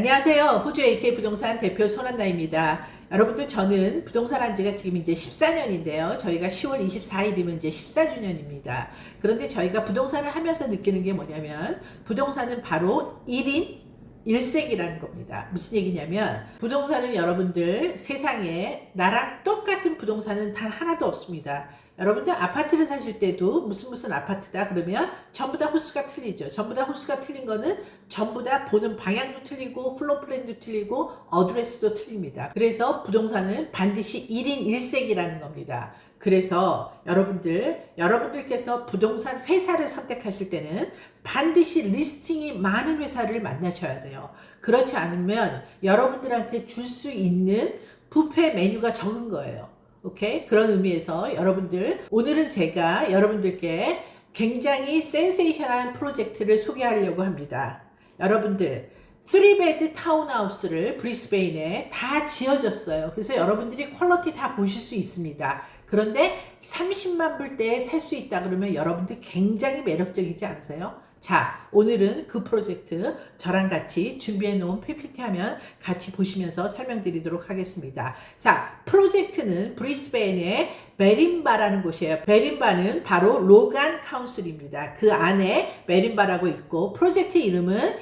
안녕하세요. 호주 AK 부동산 대표 손한나입니다. 여러분들 저는 부동산 한 지가 지금 이제 14년인데요. 저희가 10월 24일이면 이제 14주년입니다. 그런데 저희가 부동산을 하면서 느끼는 게 뭐냐면 부동산은 바로 1인 1색이라는 겁니다. 무슨 얘기냐면 부동산은 여러분들 세상에 나랑 똑같은 부동산은 단 하나도 없습니다. 여러분들 아파트를 사실 때도 무슨 무슨 아파트다 그러면 전부 다 호수가 틀리죠. 전부 다 호수가 틀린 거는 전부 다 보는 방향도 틀리고 플로 플랜도 틀리고 어드레스도 틀립니다. 그래서 부동산은 반드시 1인 1색이라는 겁니다. 그래서 여러분들 여러분들께서 부동산 회사를 선택하실 때는 반드시 리스팅이 많은 회사를 만나셔야 돼요. 그렇지 않으면 여러분들한테 줄 수 있는 부페 메뉴가 적은 거예요. 오케이? 그런 의미에서 여러분들 오늘은 제가 여러분들께 굉장히 센세이션한 프로젝트를 소개하려고 합니다. 여러분들 3베드 타운하우스를 브리스베인에 다 지어졌어요. 그래서 여러분들이 퀄러티 다 보실 수 있습니다. 그런데 30만 불대에 살 수 있다 그러면 여러분들 굉장히 매력적이지 않으세요? 자, 오늘은 그 프로젝트 저랑 같이 준비해 놓은 PPT 하면 같이 보시면서 설명드리도록 하겠습니다. 자, 프로젝트는 브리스베인의 베린바라는 곳이에요. 베린바는 바로 로간 카운슬입니다. 그 안에 베린바라고 있고 프로젝트 이름은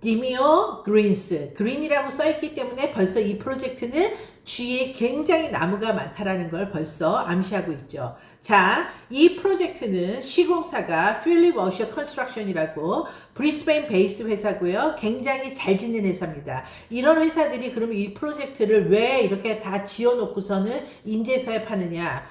디미오 그린스 그린이라고 써 있기 때문에 벌써 이 프로젝트는 주위에 굉장히 나무가 많다라는 걸 벌써 암시하고 있죠. 자, 이 프로젝트는 시공사가 필립 워셔 컨스트럭션이라고 브리스베인 베이스 회사고요. 굉장히 잘 짓는 회사입니다. 이런 회사들이 그러면 이 프로젝트를 왜 이렇게 다 지어놓고서는 인재서에 파느냐?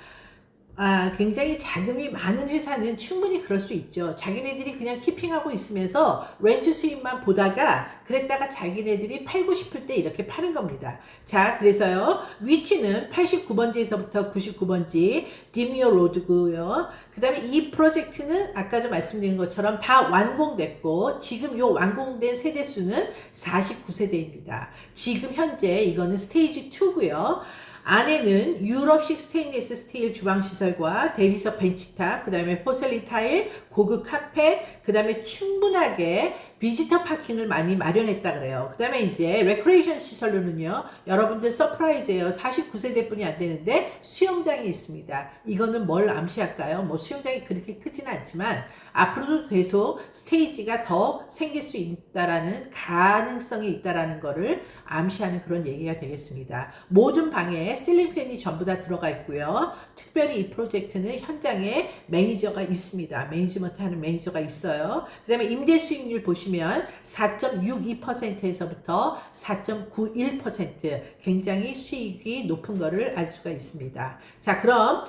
아, 굉장히 자금이 많은 회사는 충분히 그럴 수 있죠. 자기네들이 그냥 키핑하고 있으면서 렌트 수입만 보다가 그랬다가 자기네들이 팔고 싶을 때 이렇게 파는 겁니다. 자, 그래서요. 위치는 89번지에서부터 99번지 디미오 로드고요. 그 다음에 이 프로젝트는 아까 좀 말씀드린 것처럼 다 완공됐고 지금 요 완공된 세대 수는 49세대입니다. 지금 현재 이거는 스테이지 2고요. 안에는 유럽식 스테인리스 스틸 주방 시설과 대리석 벤치탑, 그 다음에 포셀린 타일, 고급 카펫, 그 다음에 충분하게 비지터 파킹을 많이 마련했다 그래요. 그 다음에 이제 레크레이션 시설로는요, 여러분들 서프라이즈예요. 49세대 뿐이 안 되는데 수영장이 있습니다. 이거는 뭘 암시할까요? 뭐 수영장이 그렇게 크지는 않지만 앞으로도 계속 스테이지가 더 생길 수 있다라는 가능성이 있다라는 거를 암시하는 그런 얘기가 되겠습니다. 모든 방에 실링 팬이 전부 다 들어가 있고요. 특별히 이 프로젝트는 현장에 매니저가 있습니다. 매니지먼 트 하는 매니저가 있어요. 그 다음에 임대 수익률 보시면 4.62%에서부터 4.91% 굉장히 수익이 높은 거를 알 수가 있습니다. 자, 그럼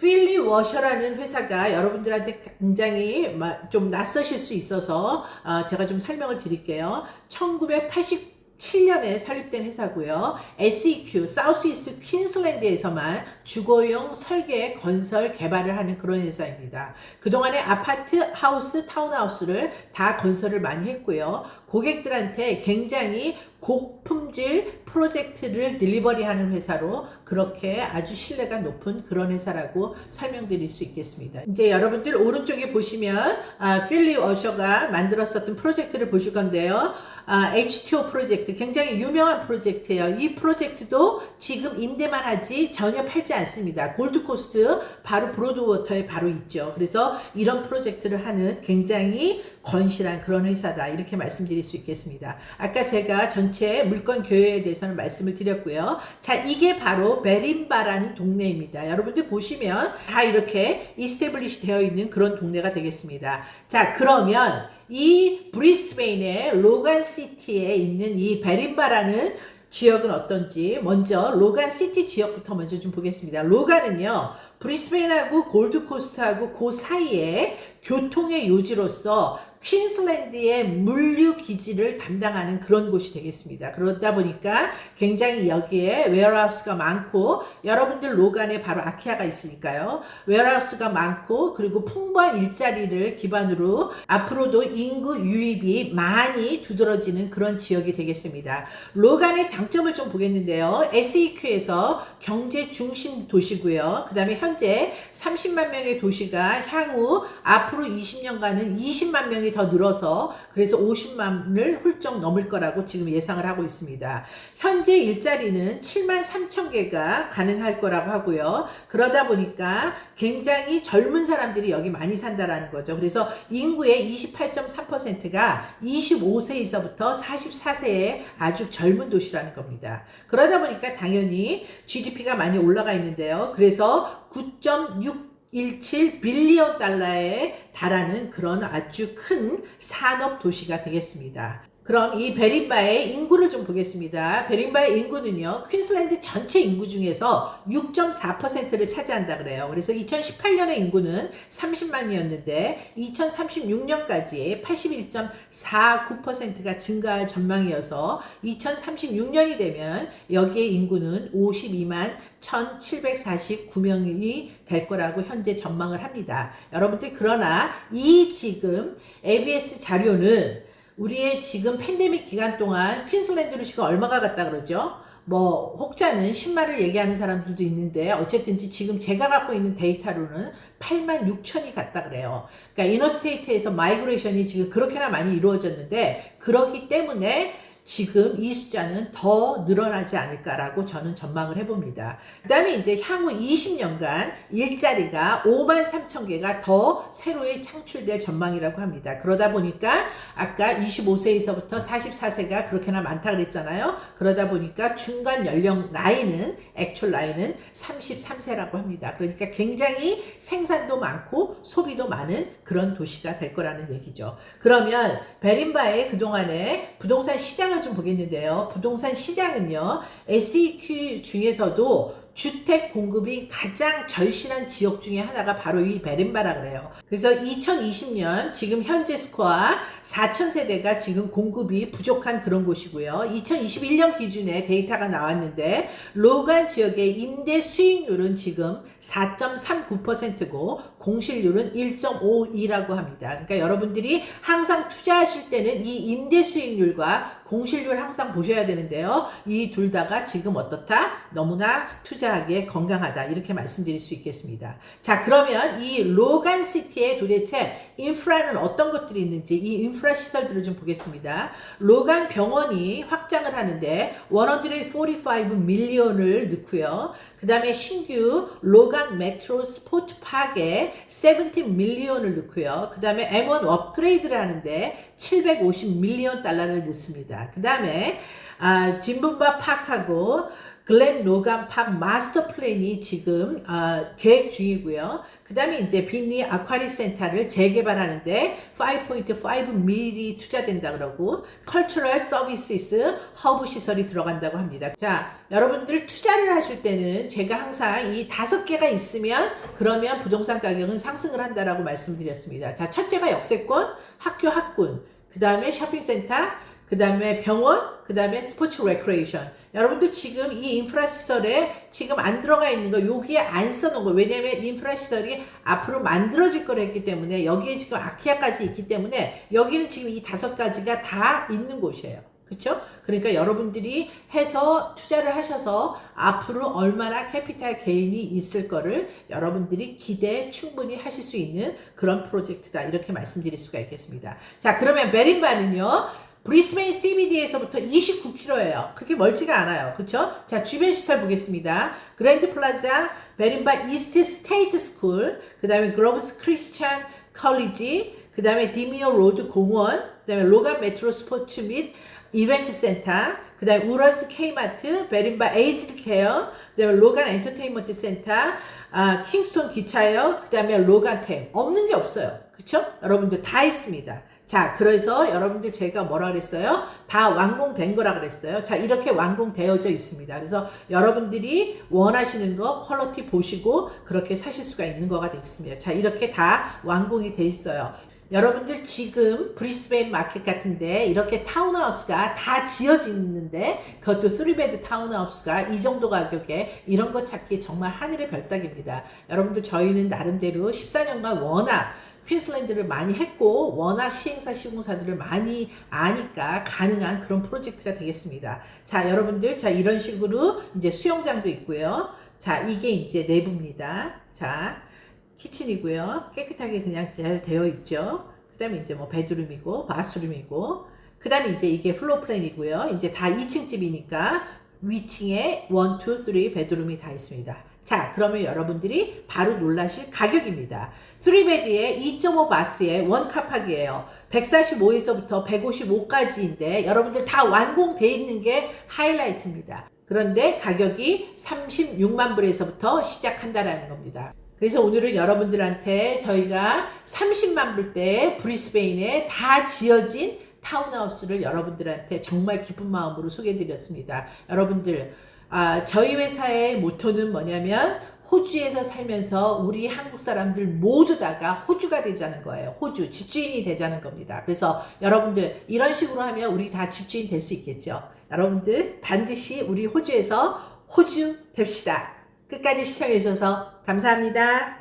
필리 워셔라는 회사가 여러분들한테 굉장히 좀 낯서실 수 있어서 어, 제가 좀 설명을 드릴게요. 1980 7년에 설립된 회사고요. SEQ, 사우스이스트 퀸슬랜드에서만 주거용 설계, 건설, 개발을 하는 그런 회사입니다. 그동안에 아파트, 하우스, 타운하우스를 다 건설을 많이 했고요. 고객들한테 굉장히 고품질 프로젝트를 딜리버리 하는 회사로 그렇게 아주 신뢰가 높은 그런 회사라고 설명드릴 수 있겠습니다. 이제 여러분들 오른쪽에 보시면 아, 필리 어셔가 만들었었던 프로젝트를 보실 건데요. 아, H2O 프로젝트 굉장히 유명한 프로젝트예요. 이 프로젝트도 지금 임대만 하지 전혀 팔지 않습니다. 골드코스트 바로 브로드워터에 바로 있죠. 그래서 이런 프로젝트를 하는 굉장히 건실한 그런 회사다 이렇게 말씀드릴 수 있겠습니다. 아까 제가 전체 물건 교회에 대해서는 말씀을 드렸고요. 자 이게 바로 베린바라는 동네입니다. 여러분들 보시면 다 이렇게 이스테블리시 되어 있는 그런 동네가 되겠습니다. 자 그러면 이 브리스베인의 로간시티에 있는 이 베린바라는 지역은 어떤지 먼저 로간 시티 지역부터 먼저 좀 보겠습니다. 로간은요. 브리스베인하고 골드코스트하고 그 사이에 교통의 요지로서 퀸슬랜드의 물류 기지를 담당하는 그런 곳이 되겠습니다. 그러다 보니까 굉장히 여기에 웨어하우스가 많고 여러분들 로간에 바로 아키아가 있으니까요. 웨어하우스가 많고 그리고 풍부한 일자리를 기반으로 앞으로도 인구 유입이 많이 두드러지는 그런 지역이 되겠습니다. 로간의 장점을 좀 보겠는데요. SEQ에서 경제 중심 도시고요. 그 다음에 현재 30만 명의 도시가 향후 앞 으로 20년간은 20만 명의 인구들이 더 늘어서 그래서 50만을 훌쩍 넘을 거라고 지금 예상을 하고 있습니다. 현재 일자리는 7만 3천 개가 가능할 거라고 하고요. 그러다 보니까 굉장히 젊은 사람들이 여기 많이 산다라는 거죠. 그래서 인구의 28.3%가 25세에서부터 44세의 아주 젊은 도시라는 겁니다. 그러다 보니까 당연히 GDP가 많이 올라가 있는데요. 그래서 9.6 17 빌리언 달러에 달하는 그런 아주 큰 산업 도시가 되겠습니다. 그럼 이 베린바의 인구를 좀 보겠습니다. 베린바의 인구는요, 퀸슬랜드 전체 인구 중에서 6.4%를 차지한다 그래요. 그래서 2018년의 인구는 30만이었는데 2036년까지 81.49%가 증가할 전망이어서 2036년이 되면 여기의 인구는 52만 1749명이 될 거라고 현재 전망을 합니다. 여러분들 그러나 이 지금 ABS 자료는 우리의 지금 팬데믹 기간 동안 퀸슬랜드 루시가 얼마가 갔다 그러죠? 뭐 혹자는 10만을 얘기하는 사람들도 있는데 어쨌든지 지금 제가 갖고 있는 데이터로는 8만 6천이 갔다 그래요. 그러니까 이너스테이트에서 마이그레이션이 지금 그렇게나 많이 이루어졌는데 그러기 때문에 지금 이 숫자는 더 늘어나지 않을까라고 저는 전망을 해봅니다. 그 다음에 이제 향후 20년간 일자리가 5만 3천 개가 더 새로이 창출될 전망이라고 합니다. 그러다 보니까 아까 25세에서부터 44세가 그렇게나 많다 그랬잖아요. 그러다 보니까 중간 연령 나이는 액츄얼 나이는 33세라고 합니다. 그러니까 굉장히 생산도 많고 소비도 많은 그런 도시가 될 거라는 얘기죠. 그러면 베린바의 그동안에 부동산 시장을 좀 보겠는데요. 부동산 시장은요, SEQ 중에서도 주택 공급이 가장 절실한 지역 중에 하나가 바로 이 베른바라 그래요. 그래서 2020년 지금 현재 스코어 4천 세대가 지금 공급이 부족한 그런 곳이고요. 2021년 기준에 데이터가 나왔는데 로간 지역의 임대 수익률은 지금 4.39%고 공실률은 1.52라고 합니다. 그러니까 여러분들이 항상 투자하실 때는 이 임대 수익률과 공실률 항상 보셔야 되는데요. 이 둘 다가 지금 어떻다? 너무나 투자하기에 건강하다. 이렇게 말씀드릴 수 있겠습니다. 자, 그러면 이 로간 시티에 도대체 인프라는 어떤 것들이 있는지 이 인프라 시설들을 좀 보겠습니다. 로간 병원이 확장을 하는데 145 밀리언을 넣고요. 그 다음에 신규 로간 메트로 스포츠 파크에 17 밀리언을 넣고요. 그 다음에 M1 업그레이드를 하는데 750 밀리언 달러를 넣습니다. 그 다음에 아, 진분바 파크하고 글렌 로간 팍 마스터 플랜이 지금 어, 계획 중이고요. 그 다음에 이제 빈니 아쿠아리 센터를 재개발하는데 5.5 밀리 투자된다 그러고 컬처럴 서비스 허브 시설이 들어간다고 합니다. 자, 여러분들 투자를 하실 때는 제가 항상 이 다섯 개가 있으면 그러면 부동산 가격은 상승을 한다라고 말씀드렸습니다. 자, 첫째가 역세권, 학교 학군, 그 다음에 쇼핑센터, 그 다음에 병원, 그 다음에 스포츠 레크레이션. 여러분들 지금 이 인프라 시설에 지금 안 들어가 있는 거 여기에 안 써놓은 거 왜냐면 인프라 시설이 앞으로 만들어질 거라 했기 때문에 여기에 지금 아키아까지 있기 때문에 여기는 지금 이 다섯 가지가 다 있는 곳이에요. 그렇죠? 그러니까 여러분들이 해서 투자를 하셔서 앞으로 얼마나 캐피탈 게인이 있을 거를 여러분들이 기대 충분히 하실 수 있는 그런 프로젝트다 이렇게 말씀드릴 수가 있겠습니다. 자 그러면 메린바는요. 브리스베인 CBD에서부터 29km예요. 그렇게 멀지가 않아요. 그쵸? 자, 주변 시설 보겠습니다. 그랜드 플라자, 베린바 이스트 스테이트 스쿨, 그 다음에 그로브스 크리스찬 컬리지, 그 다음에 디미오 로드 공원, 그 다음에 로간 메트로 스포츠 및 이벤트 센터, 그 다음에 우러스 K마트, 베린바 에이스드 케어, 그 다음에 로간 엔터테인먼트 센터, 아, 킹스톤 기차역, 그 다음에 로간 템. 없는 게 없어요. 그쵸? 여러분들 다 있습니다. 자, 그래서 여러분들 제가 뭐라 그랬어요? 다 완공된 거라 그랬어요. 자, 이렇게 완공되어져 있습니다. 그래서 여러분들이 원하시는 거 퀄러티 보시고 그렇게 사실 수가 있는 거가 되겠습니다. 자, 이렇게 다 완공이 돼 있어요. 여러분들 지금 브리스베인 마켓 같은데 이렇게 타운하우스가 다 지어지는데 그것도 3베드 타운하우스가 이 정도 가격에 이런 거 찾기 정말 하늘의 별따기입니다. 여러분들 저희는 나름대로 14년간 워낙 퀸슬랜드를 많이 했고 워낙 시행사 시공사들을 많이 아니까 가능한 그런 프로젝트가 되겠습니다. 자, 여러분들 자 이런 식으로 이제 수영장도 있고요. 자, 이게 이제 내부입니다. 자, 키친이고요. 깨끗하게 그냥 잘 되어 있죠. 그 그다음에 이제 뭐 베드룸이고 바스룸이고 그 다음에 이제 이게 플로어 플랜이고요. 이제 다 2층 집이니까 위층에 1, 2, 3 베드룸이 다 있습니다. 자, 그러면 여러분들이 바로 놀라실 가격입니다. 3베드에 2.5 바스에 원카팍이에요. 145에서부터 155까지인데 여러분들 다 완공돼 있는 게 하이라이트입니다. 그런데 가격이 36만 불에서부터 시작한다라는 겁니다. 그래서 오늘은 여러분들한테 저희가 30만 불대 브리스베인에 다 지어진 타운하우스를 여러분들한테 정말 기쁜 마음으로 소개해드렸습니다. 여러분들, 아, 저희 회사의 모토는 뭐냐면 호주에서 살면서 우리 한국 사람들 모두 다가 호주가 되자는 거예요. 호주 집주인이 되자는 겁니다. 그래서 여러분들 이런 식으로 하면 우리 다 집주인 될 수 있겠죠. 여러분들 반드시 우리 호주에서 호주 됩시다. 끝까지 시청해 주셔서 감사합니다.